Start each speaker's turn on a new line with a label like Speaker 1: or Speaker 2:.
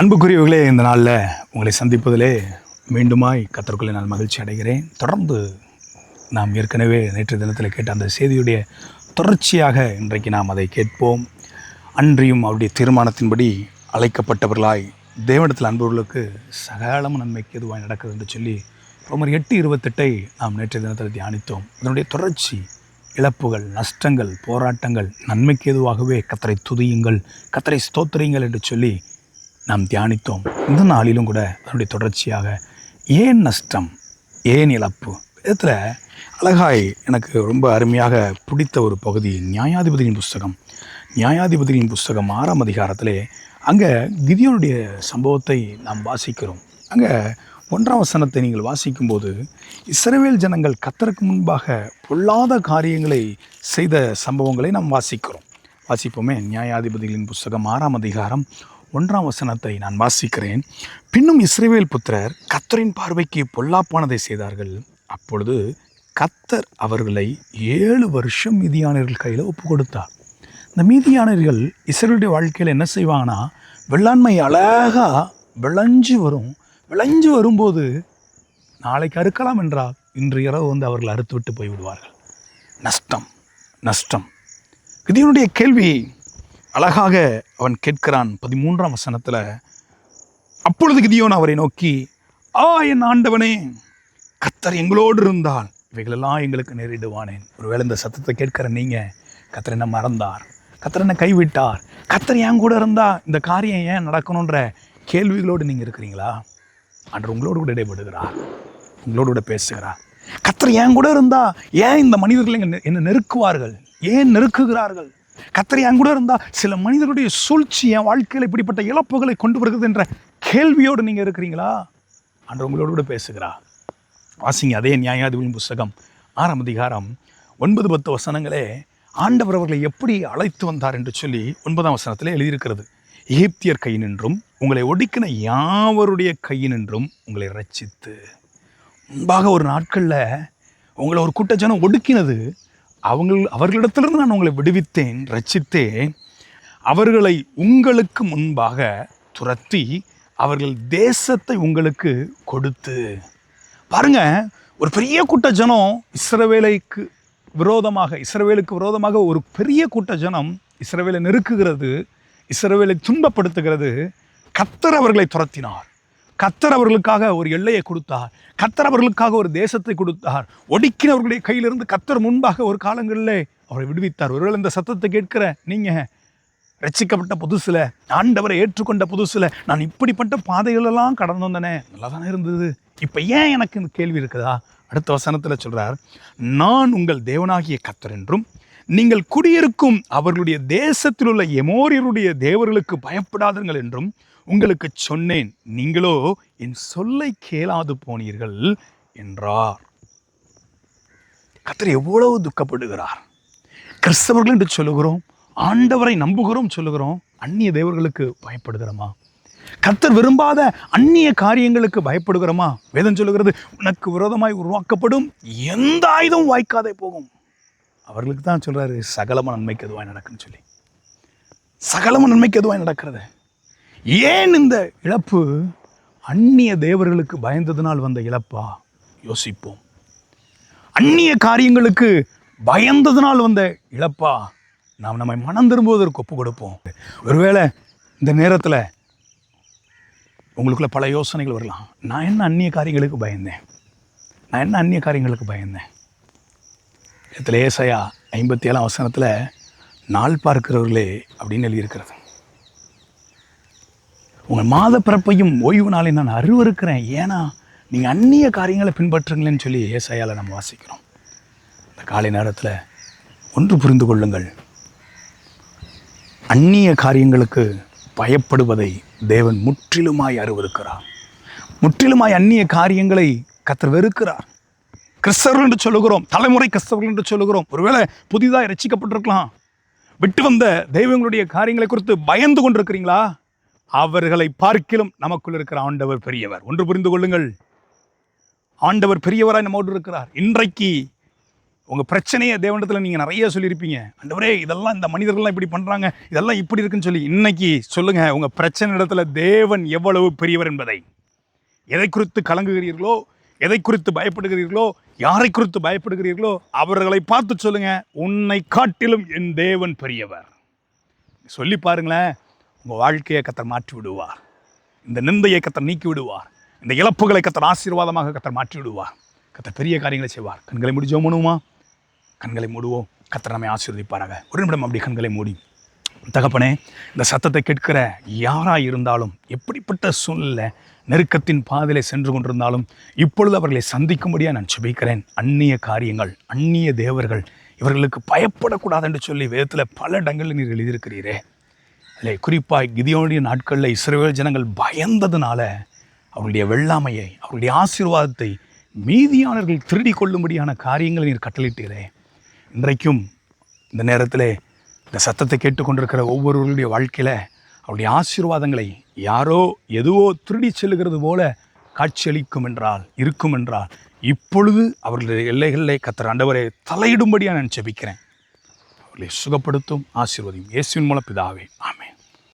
Speaker 1: அன்புக்குரியவர்களே இந்த நாளில் உங்களை சந்திப்பதிலே மீண்டுமாய் கத்தருக்குள்ளே நான் மகிழ்ச்சி அடைகிறேன். தொடர்ந்து நாம் ஏற்கனவே நேற்று தினத்தில் கேட்ட அந்த செய்தியுடைய தொடர்ச்சியாக இன்றைக்கு நாம் அதை கேட்போம். அன்றியும் அவருடைய தீர்மானத்தின்படி அழைக்கப்பட்டவர்களாய் தேவனிடத்தில் அன்பவர்களுக்கு சகலமும் நன்மைக்கு எதுவாய் நடக்குது என்று சொல்லி ரோமர் எட்டு இருபத்தெட்டை நாம் நேற்றைய தினத்தில் தியானித்தோம். அதனுடைய தொடர்ச்சி இழப்புகள் நஷ்டங்கள் போராட்டங்கள் நன்மைக்கு எதுவாகவே கத்தரை துதியுங்கள் கத்தரை ஸ்தோத்திரியுங்கள் என்று சொல்லி நாம் தியானித்தோம். இந்த நாளிலும் கூட அதனுடைய தொடர்ச்சியாக ஏன் நஷ்டம்? ஏன் இழப்பு? இதில் அழகாய் எனக்கு ரொம்ப அருமையாக பிடித்த ஒரு பகுதி நியாயாதிபதியின் புஸ்தகம். நியாயாதிபதியின் புஸ்தகம் ஆறாம் அதிகாரத்திலே அங்கே கிதியோனுடைய சம்பவத்தை நாம் வாசிக்கிறோம். அங்கே ஒன்றாம் வசனத்தை நீங்கள் வாசிக்கும்போது இஸ்ரவேல் ஜனங்கள் கத்தருக்கு முன்பாக பொல்லாத காரியங்களை செய்த சம்பவங்களை நாம் வாசிக்கிறோம். வாசிப்போமே நியாயாதிபதிகளின் புஸ்தகம் ஆறாம் அதிகாரம் ஒன்றாம் வசனத்தை நான் வாசிக்கிறேன். பின்னும் இஸ்ரேவேல் புத்திரர் கத்தரின் பார்வைக்கு பொல்லாப்பானதை செய்தார்கள். அப்பொழுது கத்தர் அவர்களை ஏழு வருஷம் மீதியானவர்கள் கையில் ஒப்பு கொடுத்தார் இந்த மீதியானவர்கள் இஸ்ரேலுடைய வாழ்க்கையில் என்ன செய்வாங்கன்னா வெள்ளாண்மை அழகாக விளைஞ்சு வரும். விளைஞ்சு வரும்போது நாளைக்கு அறுக்கலாம் என்றால் இன்று இரவு வந்து அவர்கள் அறுத்து விட்டு போய் விடுவார்கள் நஷ்டம் நஷ்டம். இதனுடைய கேள்வி அழகாக அவன் கேட்கிறான் பதிமூன்றாம் வசனத்தில் அப்பொழுது கிதியோன் அவரை நோக்கி ஆ என் ஆண்டவனே கத்தர் எங்களோடு இருந்தால் இவைகளெல்லாம் எங்களுக்கு நேரிடுவானேன். ஒருவேளை இந்த சத்தத்தை கேட்கிற நீங்கள் கத்தர் என்ன மறந்தார்? கத்தர் என்ன கைவிட்டார்? கத்தர் என் கூட இருந்தால் இந்த காரியம் ஏன் நடக்கணுன்ற கேள்விகளோடு நீங்கள் இருக்கிறீங்களா? அன்று உங்களோடு கூட இடைபடுகிறார் உங்களோடு கூட பேசுகிறார். கத்தர் என் கூட இருந்தால் ஏன் இந்த மனிதர்கள் எங்க என்ன நெருக்குவார்கள்? ஏன் நெருக்குகிறார்கள்? கத்தரி என் கூட இருந்தா சில மனிதர்களுடைய சூழ்ச்சி என் வாழ்க்கையில் இப்படிப்பட்ட இழப்புகளை கொண்டு வருகிறது என்ற கேள்வியோடு நீங்கள் இருக்கிறீங்களா? அன்று உங்களோடு கூட பேசுகிறா வாசிங்க அதே நியாயாதிபதியின் புஸ்தகம் ஆறாம் அதிகாரம் ஒன்பது பத்து வசனங்களே ஆண்டவர் அவர்களை எப்படி அழைத்து வந்தார் என்று சொல்லி ஒன்பதாம் வசனத்தில் எழுதியிருக்கிறது. எகிப்தியர் நின்றும் உங்களை ஒடுக்கின யாவருடைய கையினின்றும் உங்களை ரச்சித்து முன்பாக ஒரு நாட்களில் உங்களை ஒரு கூட்டஜனம் ஒடுக்கினது அவங்கள் அவர்களிடத்திலிருந்து நான் உங்களை விடுவித்தேன் ரச்சித்தேன் அவர்களை உங்களுக்கு முன்பாக துரத்தி அவர்கள் தேசத்தை உங்களுக்கு கொடுத்து. பாருங்க ஒரு பெரிய கூட்ட ஜனம் இஸ்ரவேலைக்கு விரோதமாக இஸ்ரவேலுக்கு விரோதமாக ஒரு பெரிய கூட்ட ஜனம் இஸ்ரவேலை நெருக்குகிறது இஸ்ரவேலை துன்பப்படுத்துகிறது. கத்தர் அவர்களை துரத்தினார். கத்தர் அவர்களுக்காக ஒரு எல்லையை கொடுத்தார். கத்தர் அவர்களுக்காக ஒரு தேசத்தை கொடுத்தார். ஒடுக்கினவர்களுடைய கையிலிருந்து கத்தர் முன்பாக ஒரு காலங்களில் அவரை விடுவித்தார். ஒருவேளை இந்த சத்தத்தை கேட்கிற நீங்கள் ரட்சிக்கப்பட்ட புதுசில் ஆண்டவரை ஏற்றுக்கொண்ட புதுசில் நான் இப்படிப்பட்ட பாதைகளெல்லாம் கடந்து வந்தனே நல்லா தானே இருந்தது. இப்போ ஏன் எனக்கு இந்த கேள்வி இருக்குதா? அடுத்த வசனத்தில் சொல்கிறார் நான் உங்கள் தேவனாகிய கத்தர் என்றும் நீங்கள் குடியிருக்கும் அவர்களுடைய தேசத்தில் உள்ள எமோரியருடைய தேவர்களுக்கு பயப்படாதீர்கள் என்றும் உங்களுக்கு சொன்னேன். நீங்களோ என் சொல்லை கேளாது போனீர்கள் என்றார். கத்தர் எவ்வளவு துக்கப்படுகிறார். கிறிஸ்தவர்கள் என்று சொல்லுகிறோம் ஆண்டவரை நம்புகிறோம் சொல்லுகிறோம் அந்நிய தேவர்களுக்கு பயப்படுகிறோமா? கத்தர் விரும்பாத அந்நிய காரியங்களுக்கு பயப்படுகிறோமா? வேதம் சொல்லுகிறது உனக்கு விரோதமாய் உருவாக்கப்படும் எந்த ஆயுதம் வாய்க்காதே போகும். அவர்களுக்கு தான் சொல்றாரு சகலம நன்மைக்கு எதுவாய் நடக்குன்னு சொல்லி. சகலம நன்மைக்கு எதுவாய் நடக்கிறது. ஏன் இந்த இழப்பு? அந்நிய தேவர்களுக்கு பயந்ததினால் வந்த இழப்பா? யோசிப்போம். அந்நிய காரியங்களுக்கு பயந்ததினால் வந்த இழப்பா? நாம் நம்மை மனம் திரும்புவதற்கு ஒப்பு கொடுப்போம். ஒருவேளை இந்த நேரத்தில் உங்களுக்குள்ள பல யோசனைகள் வரலாம். நான் என்ன அந்நிய காரியங்களுக்கு பயந்தேன்? நான் என்ன அந்நிய காரியங்களுக்கு பயந்தேன்? இதில் ஏசையா ஐம்பத்தி ஏழாம் வசனத்தில் நாள் பார்க்கிறவர்களே அப்படின்னு எழுதியிருக்கிறது. உங்கள் மாத பிறப்பையும் ஓய்வு நாளை நான் அருவருக்கிறேன் ஏன்னா நீங்கள் அந்நிய காரியங்களை பின்பற்றுங்களேன்னு சொல்லி ஏசையால் நம்ம வாசிக்கிறோம். இந்த காலை நேரத்தில் ஒன்று புரிந்து கொள்ளுங்கள். அந்நிய காரியங்களுக்கு பயப்படுவதை தேவன் முற்றிலுமாய் அருவருக்கிறார் முற்றிலுமாய் அந்நிய காரியங்களை கத்தர் வெறுக்கிறார். கிறிஸ்தவர்கள் என்று சொல்லுகிறோம் தலைமுறை கிறிஸ்தவர்கள் என்று சொல்லுகிறோம். ஒருவேளை புதிதாக ரசிக்கப்பட்டிருக்கலாம். விட்டு வந்த தெய்வங்களுடைய காரியங்களை குறித்து பயந்து கொண்டிருக்கிறீங்களா? அவர்களை பார்க்கிலும் நமக்குள் இருக்கிற ஆண்டவர் பெரியவர். ஒன்று புரிந்து கொள்ளுங்கள். ஆண்டவர் பெரியவராக நம்மோடு இருக்கிறார். இன்றைக்கு உங்கள் பிரச்சனையை தேவனிடத்தில் நீங்கள் நிறைய சொல்லியிருப்பீங்க. அண்டவரே இதெல்லாம் இந்த மனிதர்கள்லாம் இப்படி பண்ணுறாங்க இதெல்லாம் இப்படி இருக்குன்னு சொல்லி இன்னைக்கு சொல்லுங்கள் உங்கள் பிரச்சனை இடத்துல தேவன் எவ்வளவு பெரியவர் என்பதை. எதை குறித்து கலங்குகிறீர்களோ எதை குறித்து பயப்படுகிறீர்களோ யாரை குறித்து பயப்படுகிறீர்களோ அவர்களை பார்த்து சொல்லுங்க. உன்னை காட்டிலும் என் தேவன் பெரியவர். சொல்லி பாருங்களேன் உங்கள் வாழ்க்கையை கத்தர் மாற்றி விடுவார். இந்த நிந்தையை கத்தர் நீக்கி விடுவார். இந்த இழப்புகளை கத்தர் ஆசீர்வாதமாக கத்தர் மாற்றி விடுவார். கத்தர் பெரிய காரியங்களை செய்வார். கண்களை முடிச்சோம் மூணுமா கண்களை மூடுவோம். கத்தர் நம்மை ஆசீர்வதிப்பாராக. ஒரு நிமிடம் அப்படி கண்களை மூடி. தகப்பனே இந்த சத்தத்தை கேட்கிற யாராக இருந்தாலும் எப்படிப்பட்ட சூழ்நிலை நெருக்கத்தின் பாதையில் சென்று கொண்டிருந்தாலும் இப்பொழுது அவர்களை சந்திக்கும்படியாக நான் சுபிக்கிறேன். அந்நிய காரியங்கள் அந்நிய தேவர்கள் இவர்களுக்கு பயப்படக்கூடாது என்று சொல்லி வேதத்தில் பல இடங்களில் நீர் எழுதியிருக்கிறீரே. இல்லை குறிப்பாக கிதியோடைய நாட்களில் இஸ்ரேல் ஜனங்கள் பயந்ததுனால அவருடைய வெள்ளாமையை அவருடைய ஆசீர்வாதத்தை மீதியானவர்கள் திருடி கொள்ளும்படியான காரியங்களை நீர் கட்டளிட்டீரே இன்றைக்கும் இந்த நேரத்தில் இந்த சத்தத்தை கேட்டுக்கொண்டிருக்கிற ஒவ்வொருவருடைய வாழ்க்கையில் அவருடைய ஆசீர்வாதங்களை யாரோ எதுவோ திருடி செல்லுகிறது போல காட்சியளிக்கும் என்றால் இருக்கும் என்றால் இப்பொழுது அவர்களுடைய எல்லைகளிலே கத்திர ஆண்டவரை தலையிடும்படியாக நான் செபிக்கிறேன் அவர்களை சுகப்படுத்தும் ஆசீர்வதியும். இயேசுவின் மூலம் பிதாவே. ஆமாம்